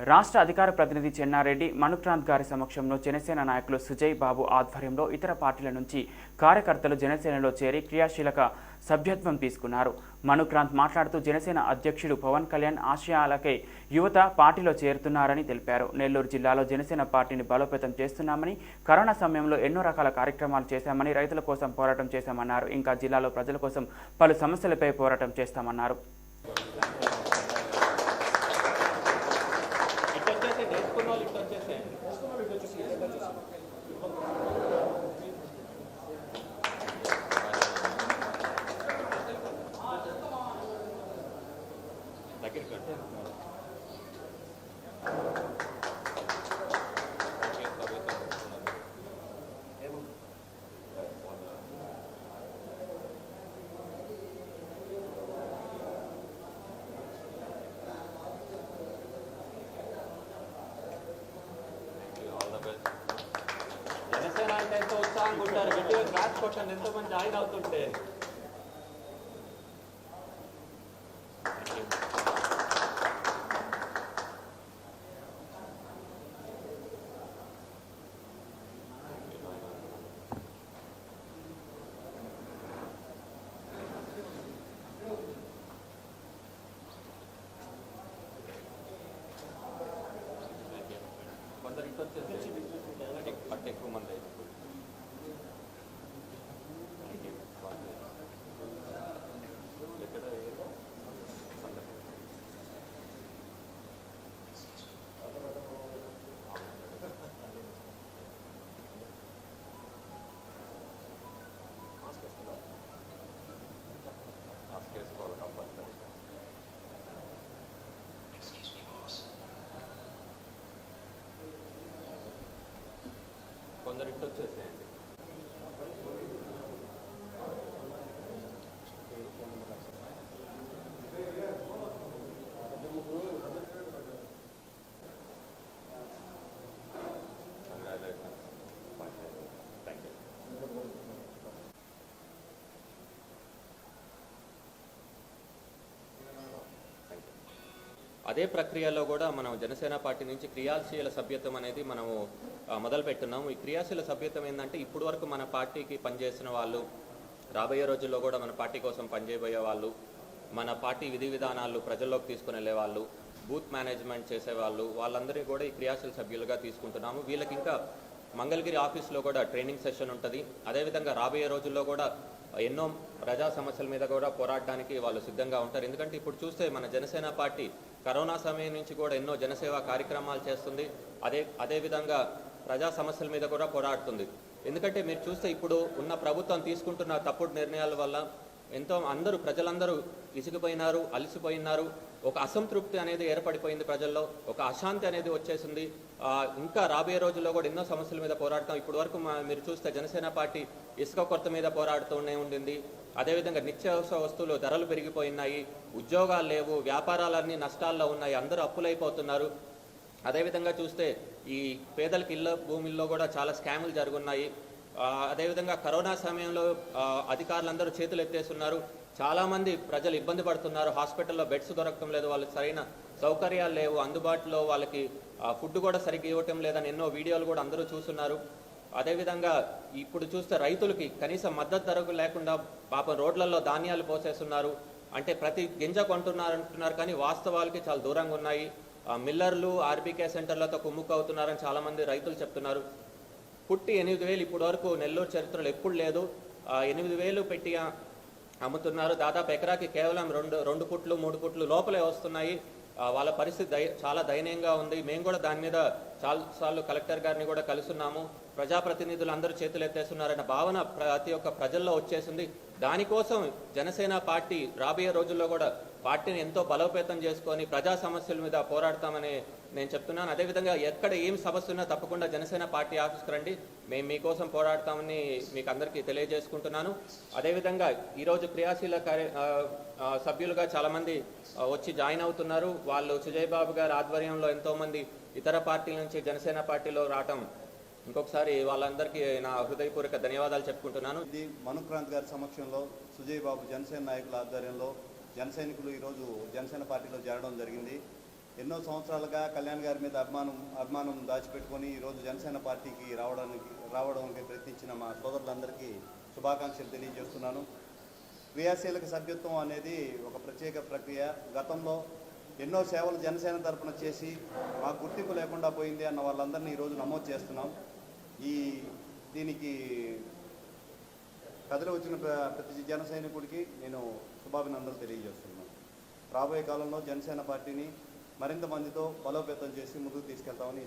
రాష్ట్ర అధికార ప్రతినిధి చెన్నారెడ్డి మనుక్రాంత్ గారి సమక్షంలో జనసేన నాయకులు సుజయ్ బాబు ఆధ్వర్యంలో ఇతర పార్టీల నుంచి కార్యకర్తలు జనసేనలో చేరి క్రియాశీలక సభ్యత్వం తీసుకున్నారు. మనుక్రాంత్ మాట్లాడుతూ జనసేన అధ్యక్షుడు పవన్ కళ్యాణ్ ఆశయాలకై యువత పార్టీలో చేరుతున్నారని తెలిపారు. నెల్లూరు జిల్లాలో జనసేన పార్టీని బలోపేతం చేస్తున్నామని కరోనా సమయంలో ఎన్నో రకాల కార్యక్రమాలు చేశామని రైతుల కోసం పోరాటం చేశామన్నారు. ఇంకా జిల్లాలో ప్రజల కోసం పలు సమస్యలపై పోరాటం చేస్తామన్నారు. దగ్గరికి ఎంత ఉత్సాహంగా ఉంటారు గట్టిగా క్లాస్ కొట్టండి. ఎంతో మంది జాయిన్ అవుతుంటే. but the అదే ప్రక్రియలో కూడా మనం జనసేన పార్టీ నుంచి క్రియాశీల సభ్యత్వం అనేది మనము మొదలుపెట్టున్నాము. ఈ క్రియాశీల సభ్యత్వం ఏంటంటే ఇప్పటి వరకు మన పార్టీకి పనిచేసిన వాళ్ళు రాబోయే రోజుల్లో కూడా మన పార్టీ కోసం పనిచేయబోయే వాళ్ళు మన పార్టీ విధి విధానాలు ప్రజల్లోకి తీసుకుని వెళ్ళే వాళ్ళు బూత్ మేనేజ్మెంట్ చేసేవాళ్ళు వాళ్ళందరినీ కూడా ఈ క్రియాశీల సభ్యులుగా తీసుకుంటున్నాము. వీళ్ళకి ఇంకా మంగళగిరి ఆఫీస్లో కూడా ట్రైనింగ్ సెషన్ ఉంటుంది. అదేవిధంగా రాబోయే రోజుల్లో కూడా ఎన్నో ప్రజా సమస్యల మీద కూడా పోరాడడానికి వాళ్ళు సిద్ధంగా ఉంటారు. ఎందుకంటే ఇప్పుడు చూస్తే మన జనసేన పార్టీ కరోనా సమయం నుంచి కూడా ఎన్నో జనసేవా కార్యక్రమాలు చేస్తుంది. అదే అదేవిధంగా ప్రజా సమస్యల మీద కూడా పోరాడుతుంది. ఎందుకంటే మీరు చూస్తే ఇప్పుడు ఉన్న ప్రభుత్వం తీసుకుంటున్న తప్పుడు నిర్ణయాల వల్ల ఎంతో అందరూ ప్రజలందరూ ఇసుకుపోయినారు అలసిపోయినారు. ఒక అసంతృప్తి అనేది ఏర్పడిపోయింది ప్రజల్లో. ఒక అశాంతి అనేది వచ్చేసింది. ఇంకా రాబోయే రోజుల్లో కూడా ఎన్నో సమస్యల మీద పోరాడతాం. ఇప్పటి వరకు మీరు చూస్తే జనసేన పార్టీ ఇసుక కొరత మీద పోరాడుతూనే ఉండింది. అదేవిధంగా నిత్యావసర వస్తువులు ధరలు పెరిగిపోయినాయి. ఉద్యోగాలు లేవు. వ్యాపారాలన్నీ నష్టాల్లో ఉన్నాయి. అందరూ అప్పులైపోతున్నారు. అదేవిధంగా చూస్తే ఈ పేదలకు ఇళ్ళ భూముల్లో కూడా చాలా స్కాములు జరుగున్నాయి. అదేవిధంగా కరోనా సమయంలో అధికారులందరూ చేతులు ఎత్తేస్తున్నారు. చాలామంది ప్రజలు ఇబ్బంది పడుతున్నారు. హాస్పిటల్లో బెడ్స్ దొరకటం లేదు. వాళ్ళకి సరైన సౌకర్యాలు లేవు. అందుబాటులో వాళ్ళకి ఫుడ్ కూడా సరిగ్గా ఇవ్వటం లేదని ఎన్నో వీడియోలు కూడా అందరూ చూస్తున్నారు. అదేవిధంగా ఇప్పుడు చూస్తే రైతులకి కనీసం మద్దతు ధరకు లేకుండా పాపం రోడ్లలో ధాన్యాలు పోసేస్తున్నారు. అంటే ప్రతి గింజ కొంటున్నారు అంటున్నారు కానీ వాస్తవాలకి చాలా దూరంగా ఉన్నాయి. మిల్లర్లు ఆర్బీకే సెంటర్లతో కుమ్ముకు అవుతున్నారని చాలామంది రైతులు చెప్తున్నారు. పుట్టి ఎనిమిది వేలు ఇప్పటి వరకు నెల్లూరు చరిత్రలో ఎప్పుడు లేదు. ఎనిమిది వేలు పెట్టి అమ్ముతున్నారు. దాదాపు ఎకరాకి కేవలం రెండు రెండు పుట్లు మూడు పుట్లు లోపలే వస్తున్నాయి. వాళ్ళ పరిస్థితి చాలా దయనీయంగా ఉంది. మేము కూడా దాని మీద చాలా సార్లు కలెక్టర్ గారిని కూడా కలుస్తున్నాము ప్రజాప్రతినిధులు అందరూ చేతులు ఎత్తేస్తున్నారన్న భావన ప్రతి ఒక్క ప్రజల్లో వచ్చేసింది. దానికోసం జనసేన పార్టీ రాబోయే రోజుల్లో కూడా పార్టీని ఎంతో బలోపేతం చేసుకొని ప్రజా సమస్యల మీద పోరాడతామని నేను చెప్తున్నాను. అదేవిధంగా ఎక్కడ ఏం సమస్య ఉన్నా తప్పకుండా జనసేన పార్టీ ఆఫీస్కి రండి. మేము మీకోసం పోరాడతామని మీకు అందరికీ తెలియజేసుకుంటున్నాను. అదేవిధంగా ఈరోజు క్రియాశీల కార్య సభ్యులుగా చాలామంది వచ్చి జాయిన్ అవుతున్నారు. వాళ్ళు సుజయ్ బాబు గారి ఆధ్వర్యంలో ఎంతోమంది ఇతర పార్టీల నుంచి జనసేన పార్టీలో రావటం. ఇంకొకసారి వాళ్ళందరికీ నా హృదయపూర్వక ధన్యవాదాలు చెప్పుకుంటున్నాను. ఇది మనుక్రాంత్ గారి సమక్షంలో సుజయ్ బాబు జనసేన నాయకుల ఆధ్వర్యంలో జనసైనికులు ఈరోజు జనసేన పార్టీలో చేరడం జరిగింది. ఎన్నో సంవత్సరాలుగా కళ్యాణ్ గారి మీద అభిమానం అభిమానం దాచిపెట్టుకొని ఈరోజు జనసేన పార్టీకి రావడానికి రావడానికి ప్రయత్నించిన మా సోదరులందరికీ శుభాకాంక్షలు తెలియజేస్తున్నాను. క్రియాశీలక సభ్యత్వం అనేది ఒక ప్రత్యేక ప్రక్రియ. గతంలో ఎన్నో సేవలు జనసేన తరఫున చేసి మా గుర్తింపు లేకుండా పోయింది అన్న వాళ్ళందరినీ ఈరోజు నమోదు చేస్తున్నాం. ఈ దీనికి కథలు వచ్చిన ప్ర- ప్రతి జన సైనికుడికి నేను శుభాభినందనలు తెలియజేస్తున్నాను. రాబోయే కాలంలో జనసేన పార్టీని మరింత మందితో బలోపేతం చేసి ముందుకు తీసుకెళ్తామని ఈ